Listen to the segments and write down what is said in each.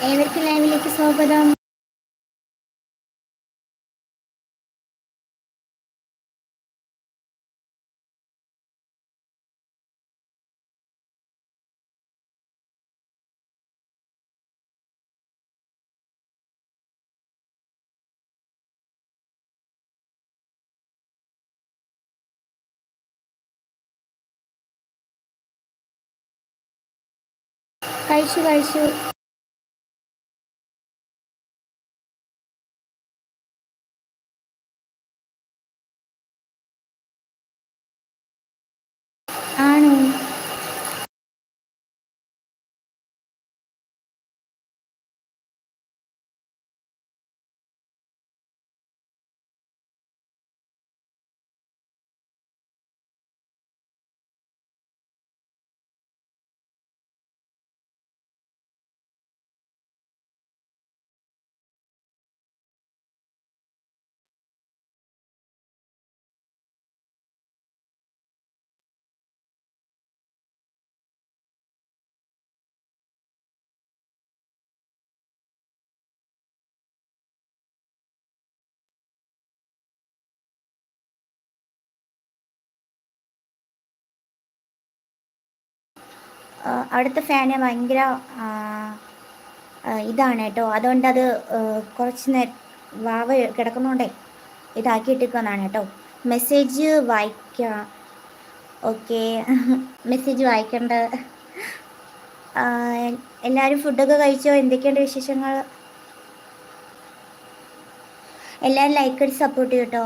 ഏവർക്ക് ലൈവിലേക്ക് സ്വാഗതം. കഴിച്ചു കഴിച്ചു. അവിടുത്തെ ഫാന് ഭയങ്കര ഇതാണ് കേട്ടോ. അതുകൊണ്ട് അത് കുറച്ച് നേരം വാവ കിടക്കുന്നോണ്ടേ ഇതാക്കിയിട്ടിരിക്കുന്നതാണ് കേട്ടോ. മെസ്സേജ് വായിക്കാം. ഓക്കെ. മെസ്സേജ് വായിക്കണ്ട. എല്ലാവരും ഫുഡൊക്കെ കഴിച്ചോ? എന്തൊക്കെയുണ്ട് വിശേഷങ്ങൾ? എല്ലാവരും ലൈക്ക് അടിച്ച് സപ്പോർട്ട് ചെയ്യട്ടോ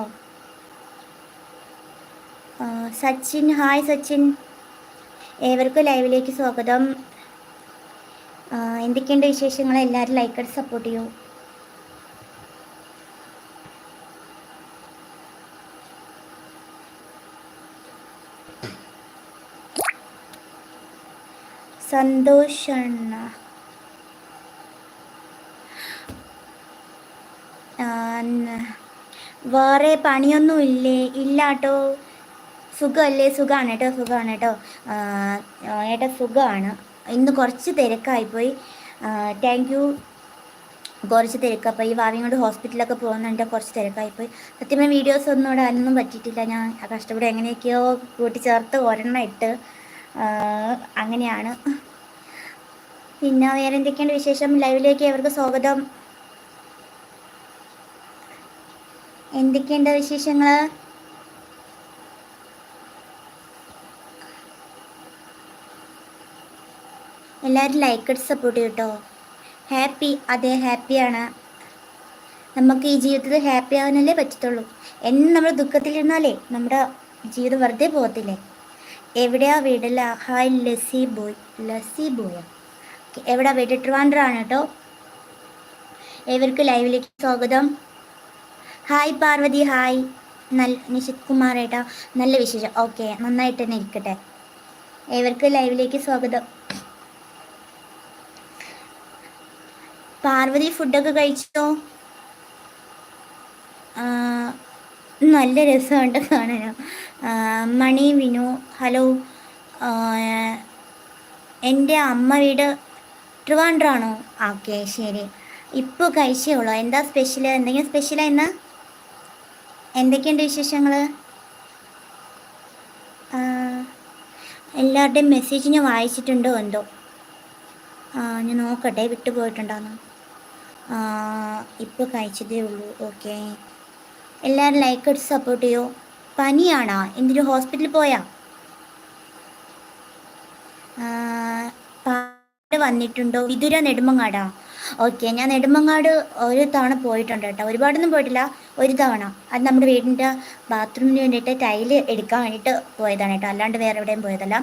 സച്ചിൻ ഹായ് സച്ചിൻ. ഏവർക്കും ലൈവിലേക്ക് സ്വാഗതം. എന്തൊക്കെയുണ്ട് വിശേഷങ്ങൾ എല്ലാവരും ലൈക്ക് അടിച്ച് സപ്പോർട്ട് ചെയ്യൂ. സന്തോഷണ്ണ വേറെ പണിയൊന്നും ഇല്ലേ ഇല്ലാട്ടോ. സുഖമല്ലേ സുഖമാണ് കേട്ടോ സുഖമാണ് കേട്ടോ. ഏട്ടാ സുഖമാണ് ഇന്ന് കുറച്ച് തിരക്കായിപ്പോയി. താങ്ക് യു കുറച്ച് തിരക്കപ്പോൾ ഈ വാവിയും കൊണ്ട് ഹോസ്പിറ്റലൊക്കെ പോകുന്നുണ്ട്. കുറച്ച് തിരക്കായിപ്പോയി. സത്യമായ വീഡിയോസ് ഒന്നും ഇവിടെ അതൊന്നും പറ്റിയിട്ടില്ല. ഞാൻ കഷ്ടപ്പെട്ട് എങ്ങനെയൊക്കെയോ കൂട്ടിച്ചേർത്ത് ഒരെണ്ണം ഇട്ട് അങ്ങനെയാണ്. പിന്നെ വേറെ എന്തൊക്കെയുണ്ട് വിശേഷം? ലൈവിലേക്ക് അവർക്ക് സ്വാഗതം. എന്തൊക്കെയുണ്ട് വിശേഷങ്ങൾ എല്ലാവരും ലൈക്ക് ഇട്ട് സപ്പോർട്ട് ചെയ്യട്ടോ. ഹാപ്പി അതെ ഹാപ്പിയാണ് നമുക്ക് ഈ ജീവിതത്തിൽ ഹാപ്പി ആവാനല്ലേ പറ്റത്തുള്ളൂ. എന്ന് നമ്മൾ ദുഃഖത്തിലിരുന്നാലേ നമ്മുടെ ജീവിതം വെറുതെ പോകത്തില്ലേ? എവിടെയാ വീടില്ല hi lazy boy lazy boy. എവിടെ വീട്? ട്രിവാൻഡ്രാണ് കേട്ടോ. ഏവർക്ക് ലൈവിലേക്ക് സ്വാഗതം. ഹായ് പാർവതി ഹായ് നല്ല നിഷിത് കുമാർ ഏട്ടാ. നല്ല വിശേഷം. ഓക്കെ നന്നായിട്ട് തന്നെ ഇരിക്കട്ടെ. ഏവർക്ക് ലൈവിലേക്ക് സ്വാഗതം. പാർവതി ഫുഡൊക്കെ കഴിച്ചോ? നല്ല രസമുണ്ട് കാണാൻ. മണി വിനു ഹലോ. എന്റെ അമ്മ വീട് ട്രിവാൻഡ്രാണോ? ഓക്കെ ശരി. ഇപ്പോൾ കഴിച്ചേ ഉള്ളൂ. എന്താ സ്പെഷ്യൽ എന്തെങ്കിലും സ്പെഷ്യലാ ഇന്ന്? എന്തൊക്കെയുണ്ട് വിശേഷങ്ങൾ എല്ലാവരുടെയും മെസ്സേജ് ഞാൻ വായിച്ചിട്ടുണ്ടോ എന്തോ? ഞാൻ നോക്കട്ടെ വിട്ടുപോയിട്ടുണ്ടോന്ന്. ഇപ്പോൾ കഴിച്ചതേ ഉള്ളൂ. ഓക്കെ എല്ലാവരും ലൈക്ക് അടിച്ച് സപ്പോർട്ട് ചെയ്യോ? പനിയാണോ? എന്തിനു? ഹോസ്പിറ്റലിൽ പോയാ? വന്നിട്ടുണ്ടോ? വിതുര നെടുമങ്ങാടാ? ഓക്കെ ഞാൻ നെടുമങ്ങാട് ഒരു തവണ പോയിട്ടുണ്ട് കേട്ടോ. ഒരുപാടൊന്നും പോയിട്ടില്ല. ഒരു തവണ. അത് നമ്മുടെ വീടിന്റെ ബാത്റൂമിന് വേണ്ടിയിട്ട് ടൈൽ എടുക്കാൻ വേണ്ടിയിട്ട് പോയതാണ് കേട്ടോ. അല്ലാണ്ട് വേറെ എവിടെയും പോയതല്ല.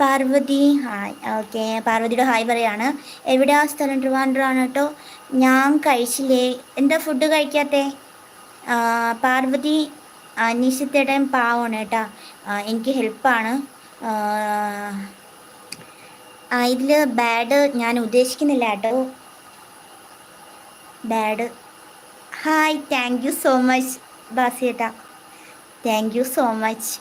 പാർവതി ഹായ് ഓക്കെ പാർവതിയുടെ ഹായ് പറയാണ്. എവിടെയാ? സ്ഥലം ട്രിവാൻഡ്രാണ് കേട്ടോ. ഞാൻ കഴിച്ചില്ലേ? എന്താ ഫുഡ് കഴിക്കാത്തേ? പാർവതി നിശ്ചിത്തേട്ടൻ പാവമാണ് കേട്ടാ. എനിക്ക് ഹെൽപ്പാണ് ഇതിൽ ബാഡ് ഞാൻ ഉദ്ദേശിക്കുന്നില്ല കേട്ടോ. Bad hi thank you so much ബാസിയേട്ടാ thank you so much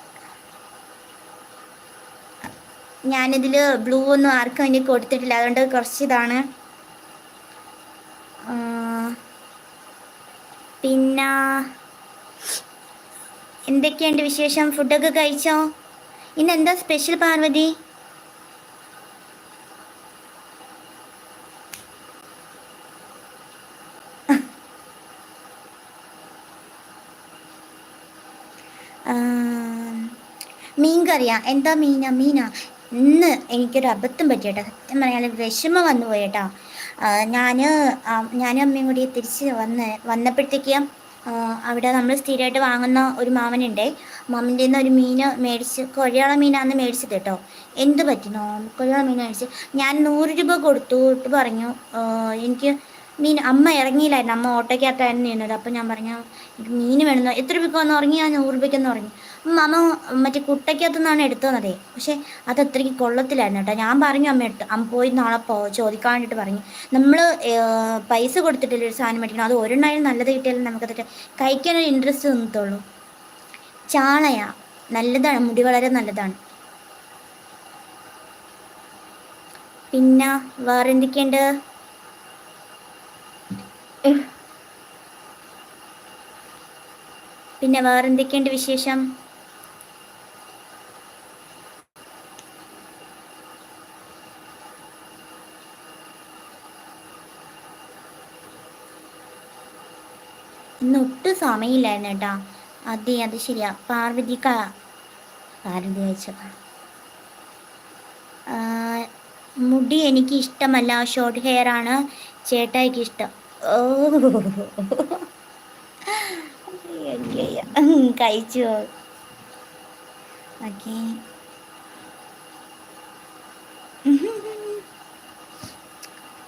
ഞാനിതിൽ ബ്ലൂ ഒന്നും ആർക്കും വേണ്ടി കൊടുത്തിട്ടില്ല. അതുകൊണ്ട് കുറച്ച് ഇതാണ് പിന്നെ എന്തൊക്കെയുണ്ട് വിശേഷം? ഫുഡൊക്കെ കഴിച്ചോ? ഇന്ന് എന്താ സ്പെഷ്യൽ പാർവതി? മീൻ കറിയാ എന്താ മീനാ? മീനാ. ഇന്ന് എനിക്കൊരു അബദ്ധം പറ്റിയേട്ടാ. സത്യം പറയാൻ വിഷമം വന്നു പോയേട്ടാ. ഞാൻ ഞാനും അമ്മയും കൂടി തിരിച്ച് വന്ന് വന്നപ്പോഴത്തേക്കും അവിടെ നമ്മൾ സ്ഥിരമായിട്ട് വാങ്ങുന്ന ഒരു മാമനുണ്ടേ. മാമന്റെ നിന്ന് ഒരു മീൻ മേടിച്ച് കൊഴയാള മീനാന്ന് മേടിച്ചത് കേട്ടോ. എന്ത് പറ്റിനോ? കൊഴയാള മീൻ മേടിച്ച്. ഞാൻ നൂറ് രൂപ കൊടുത്തു ഇട്ട് പറഞ്ഞു. എനിക്ക് മീൻ അമ്മ ഇറങ്ങിയില്ലായിരുന്നു. അമ്മ ഓട്ടോയ്ക്കകത്തായിരുന്നു നിന്നത് അപ്പം ഞാൻ പറഞ്ഞു മീൻ വേണമെന്ന് എത്ര രൂപയ്ക്ക് വന്ന്? ഉറങ്ങി ഞാൻ നൂറ് രൂപയ്ക്കൊന്ന് പറഞ്ഞു അമ്മ മറ്റേ കുട്ടയ്ക്കകത്തു നിന്നാണ് എടുത്തതേ പക്ഷേ അത് അത്രയ്ക്ക് കൊള്ളത്തിലായിരുന്നു കേട്ടോ. ഞാൻ പറഞ്ഞു അമ്മ എടുത്ത് അമ്മ പോയി നാളെ പോ ചോദിക്കാൻ വേണ്ടിയിട്ട് പറഞ്ഞു. നമ്മൾ പൈസ കൊടുത്തിട്ടില്ല ഒരു സാധനം മേടിക്കണം. അത് ഒരെണ്ണായാലും നല്ലത് കിട്ടിയാലും നമുക്കതൊക്കെ കഴിക്കാനൊരു ഇൻട്രസ്റ്റ് തോന്നത്തുള്ളൂ ചാണയ നല്ലതാണ് മുടി വളരെ നല്ലതാണ്. പിന്നെ വേറെ എന്തൊക്കെയുണ്ട് പിന്നെ വേറെന്തൊക്കെയുണ്ട് വിശേഷം? ഇന്ന് ഒട്ടും സമയമില്ലായിരുന്നു കേട്ടാ. അതെ അത് ശരിയാ. പാർവതിക്ക. പാർവതി അയച്ച മുടി എനിക്ക് ഇഷ്ടമല്ല ഷോർട്ട് ഹെയർ ആണ് ചേട്ടായിക്ക് ഇഷ്ടം ഓ കഴിച്ചു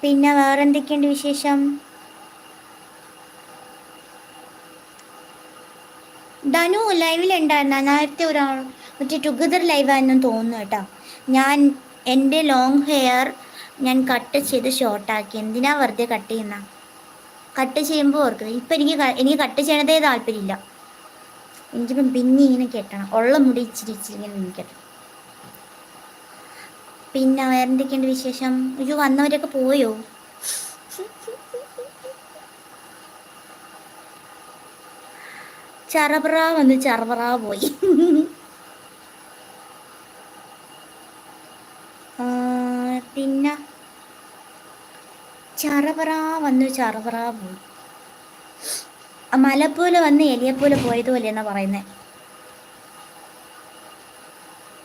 പിന്നെ വേറെന്തൊക്കെയുണ്ട് വിശേഷം? ധനു ലൈവിലുണ്ടായിരുന്ന നേരത്തെ ഒരാൾ മറ്റേ ടുഗദർ ലൈവായിരുന്നു തോന്നുന്നു കേട്ടോ. ഞാൻ എന്റെ ലോങ് ഹെയർ ഞാൻ കട്ട് ചെയ്ത് ഷോർട്ടാക്കി എന്തിനാ വെറുതെ കട്ട് ചെയ്യുന്ന? കട്ട് ചെയ്യുമ്പോൾ ഓർക്കുന്നത് ഇപ്പം എനിക്ക് എനിക്ക് കട്ട് ചെയ്യണതേ താല്പര്യമില്ല. എനിക്കിപ്പം പിന്നെ ഇങ്ങനെ കെട്ടണം. ഉള്ള മുടി ഇച്ചിരി ഇച്ചിരി ഇങ്ങനെ കെട്ടണം. പിന്നെ വേറെ എന്തൊക്കെയുണ്ട് വിശേഷം? ഒരു വന്നവരൊക്കെ പോയോ? ചറപറ വന്ന് ചറപറ പോയി. പിന്നെ ചറപറ വന്ന് ചറപറ പോയി. മലപ്പോലെ വന്ന് എലിയെപ്പോലെ പോയതുപോലെ എന്നാ പറയുന്നത്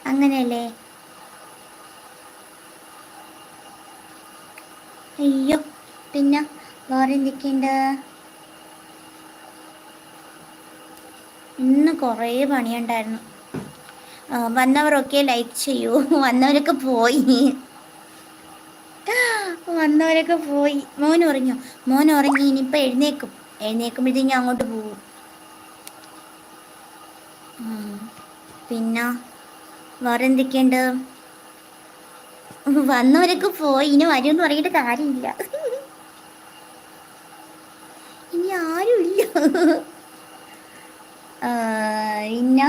അങ്ങനെയല്ലേ? അയ്യോ പിന്നെ വേറെ ഇന്ന് കുറേ പണിയുണ്ടായിരുന്നു. വന്നവരൊക്കെ ലൈക്ക് ചെയ്യൂ. വന്നവരൊക്കെ പോയി. വന്നവരൊക്കെ പോയി. മോൻ ഉറങ്ങിയോ? മോൻ ഉറങ്ങി. ഇനിയിപ്പോൾ എഴുന്നേക്കും. എഴുന്നേക്കുമ്പോഴത്തേക്ക് ഞാൻ അങ്ങോട്ട് പോകും പിന്നെ വേറെ എന്തൊക്കെയുണ്ട് വന്നവരൊക്കെ പോയി. ഇനി വരുമെന്ന് പറഞ്ഞിട്ട് കാര്യമില്ല. ഇനി ആരുമില്ല. ഇന്ന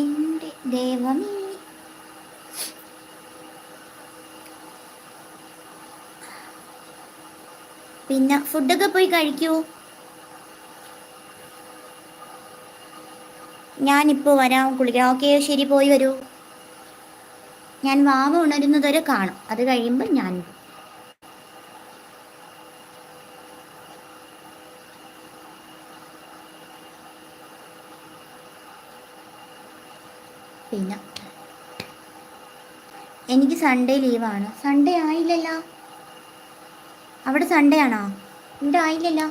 എന്റെ ദൈവമേ. പിന്നെ ഫുഡൊക്കെ പോയി കഴിക്കൂ. ഞാനിപ്പോൾ വരാം കുളിക്കാം. ഓക്കെ ശരി പോയി വരൂ. ഞാൻ വാവ ഉണരുന്നതുവരെ കാണും. അത് കഴിയുമ്പോൾ ഞാൻ പിന്നെ എനിക്ക് സൺഡേ ലീവാണ് സൺഡേ ആയില്ലല്ലോ. അവിടെ സൺഡേ ആണോ? ഇവിടെ ആയില്ലല്ലോ.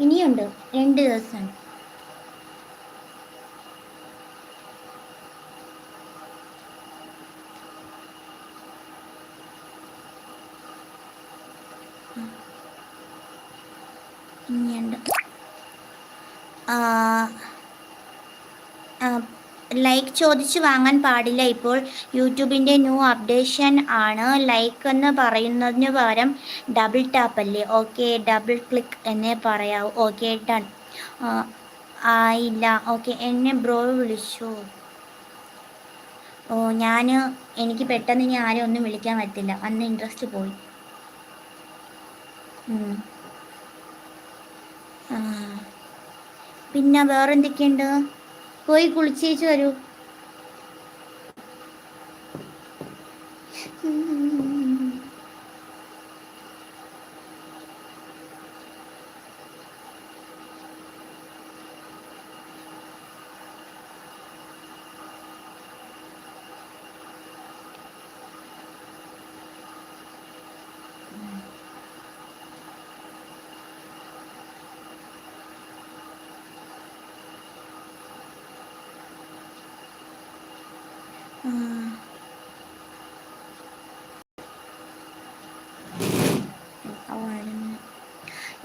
ഇനിയുണ്ട്. രണ്ട് ദിവസം ഇനിയുണ്ട് ആ ലൈക്ക് ചോദിച്ച് വാങ്ങാൻ പാടില്ല. ഇപ്പോൾ യൂട്യൂബിന്റെ ന്യൂ അപ്ഡേഷൻ ആണ്. ലൈക്ക് എന്ന് പറയുന്നതിന് പകരം ഡബിൾ ടാപ്പ് അല്ലേ? ഓക്കെ ഡബിൾ ക്ലിക്ക് എന്നേ പറയാവൂ. Okay done. ആയില്ല. ഓക്കെ എന്നെ ബ്രോ വിളിച്ചു. ഓ ഞാൻ എനിക്ക് പെട്ടെന്ന് ഇനി ആരും ഒന്നും വിളിക്കാൻ പറ്റില്ല അന്ന് ഇൻട്രസ്റ്റ് പോയി. പിന്നെ വേറെന്തൊക്കെയുണ്ട്? പോയി കുളിച്ചേച്ച് വരൂ. Mm-hmm.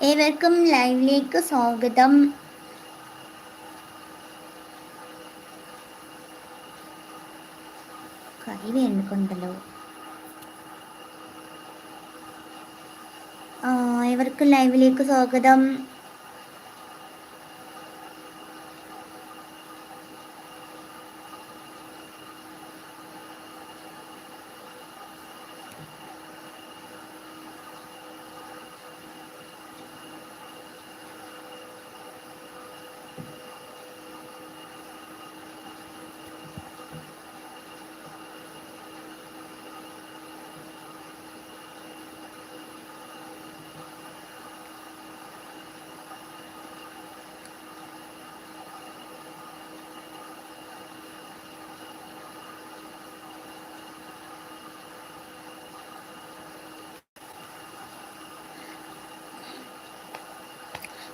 ഏവർക്കും ലൈവിലേക്ക് സ്വാഗതം. കൈ വേണ്ടിക്കൊണ്ടല്ലോ ആ ഏവർക്കും ലൈവിലേക്ക് സ്വാഗതം.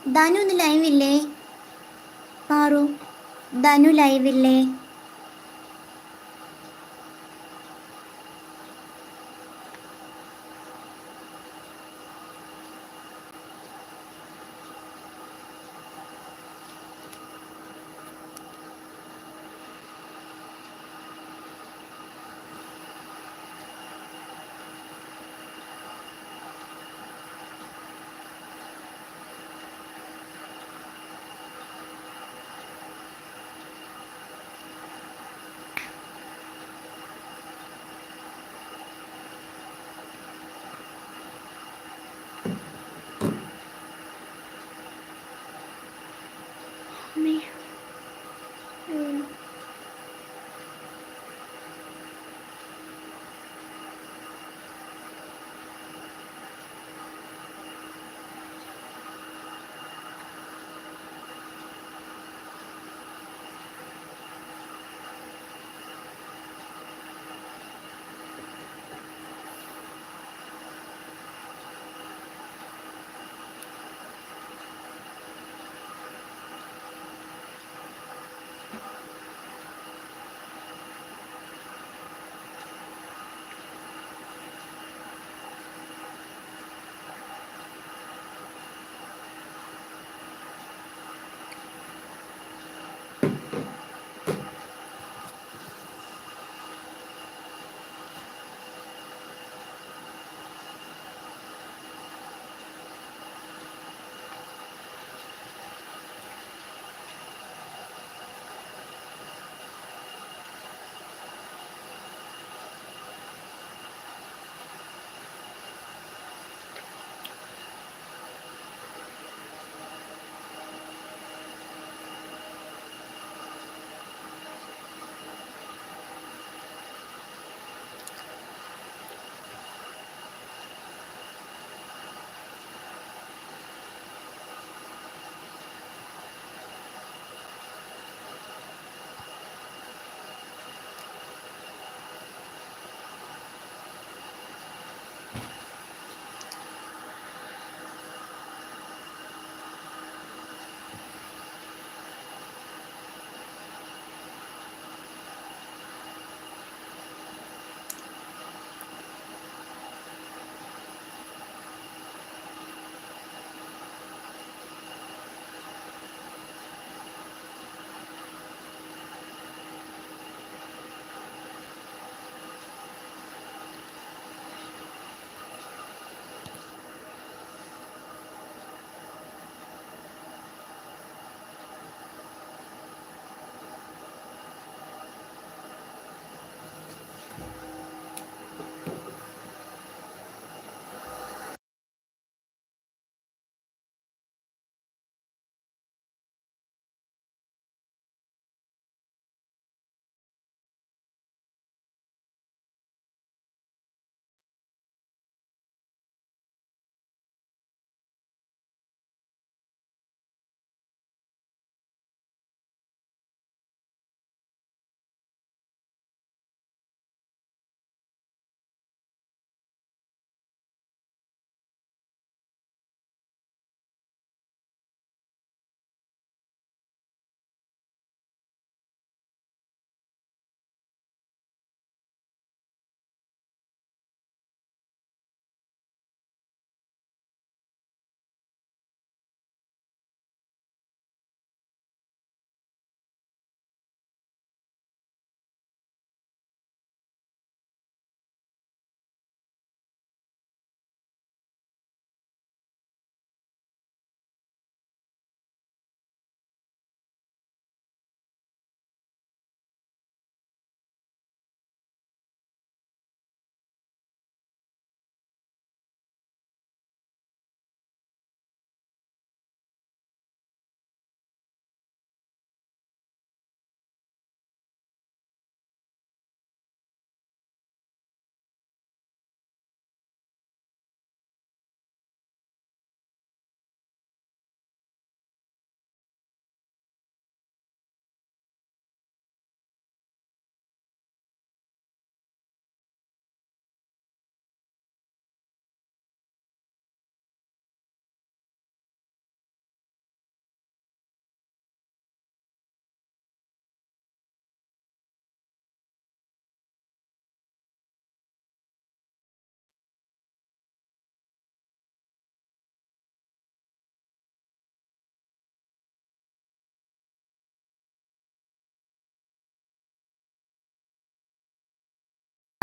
ധനു ഒന്ന് ലൈവില്ലേ പാറു ധനു ലൈവില്ലേ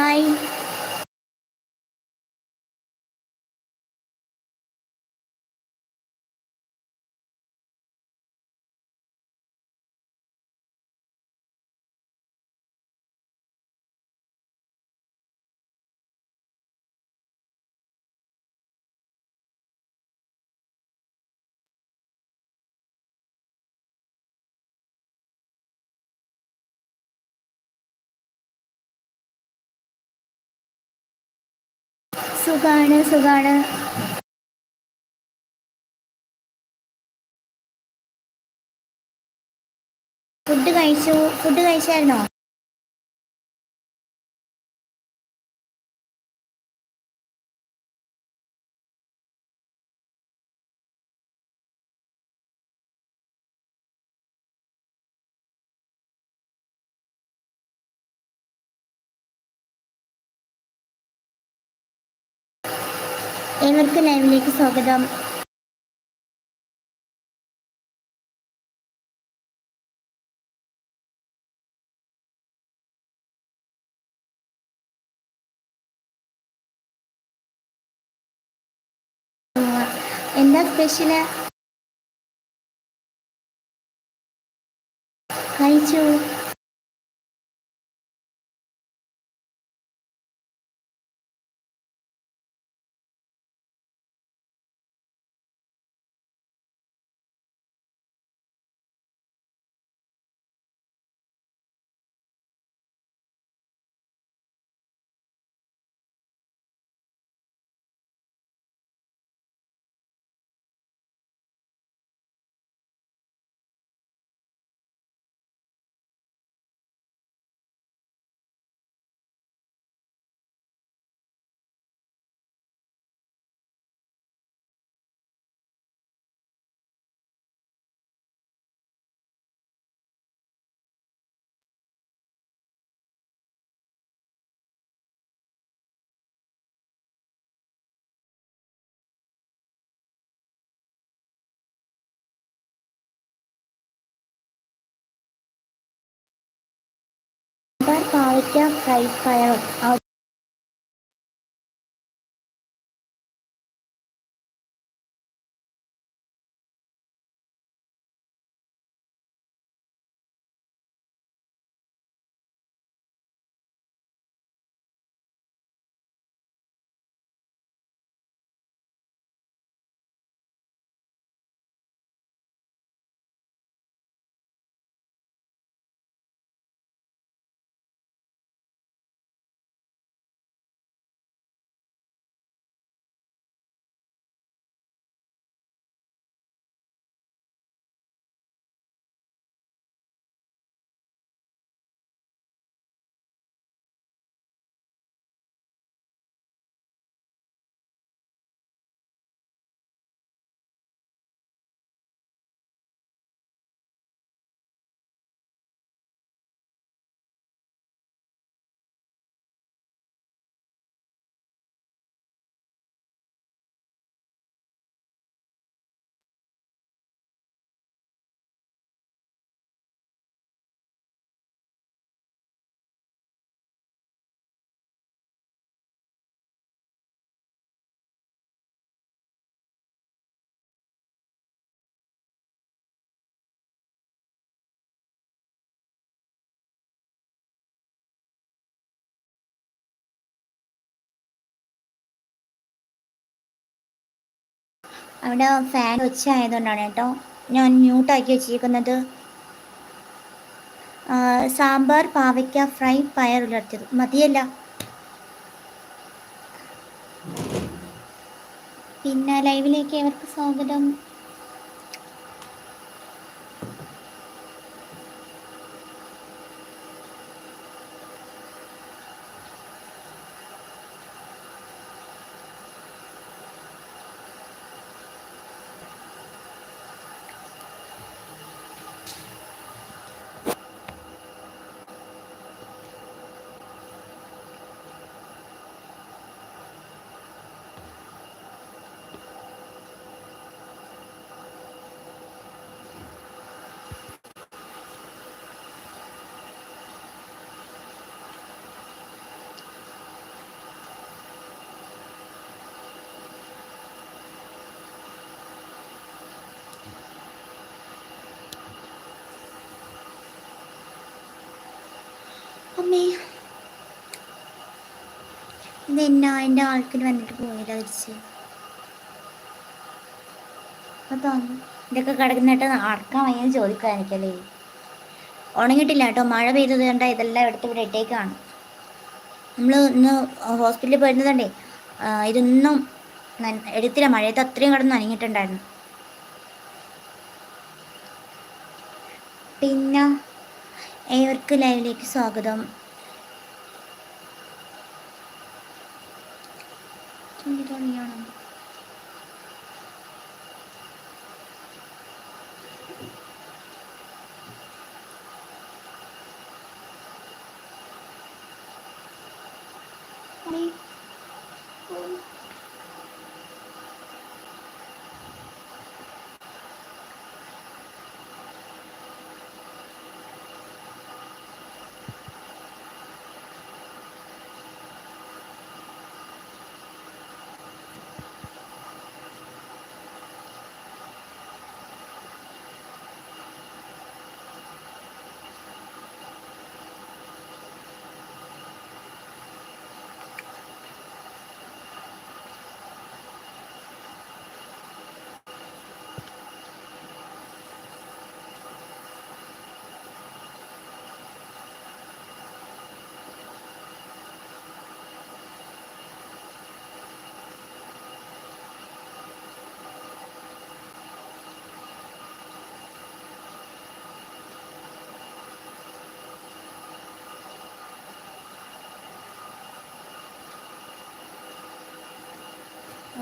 ഹായ് സുഖാണ് സുഖാണ്. ഫുഡ് കഴിച്ചു ഫുഡ് കഴിച്ചായിരുന്നോ? ലൈവിലേക്ക് സ്വാഗതം. എന്താ സ്പെഷ്യൽ? കഴിച്ചു? പാവയ്ക്ക ഫ്രൈ പയർ അവിടെ ഫാൻ വെച്ച ആയതുകൊണ്ടാണ് കേട്ടോ. ഞാൻ മ്യൂട്ടാക്കി വെച്ചിരിക്കുന്നത്. സാമ്പാർ പാവയ്ക്ക ഫ്രൈ പയർ ഉലർത്തിയത് മതിയല്ല. പിന്നെ ലൈവിലേക്ക് ഏവർക്ക് സ്വാഗതം. അമ്മേ. ഇതെന്നാ എന്റെ ആൾക്കിന് വന്നിട്ട് പോയില്ല തിരിച്ച് അതാണ് ഇതൊക്കെ കിടക്കുന്നിട്ട് അടക്കാൻ വയ്യെന്ന് ചോദിക്കാൻ എനിക്കല്ലേ. ഉണങ്ങിയിട്ടില്ല കേട്ടോ. മഴ പെയ്തത് കണ്ട ഇതെല്ലാം എടുത്ത് ഇവിടെ ഇട്ടേക്കാണ് നമ്മൾ ഇന്ന് ഹോസ്പിറ്റലിൽ പോയിരുന്നതുകൊണ്ടേ ആ, ഇതൊന്നും നന- എടുത്തില്ല. മഴയത്ത് അത്രയും കിടന്ന് നനഞ്ഞിട്ടുണ്ടായിരുന്നു. പിന്നെ ഏവർക്ക് ലൈവിലേക്ക് സ്വാഗതം.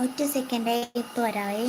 ഒറ്റ സെക്കൻഡായി ഇപ്പൊ വരാവേ.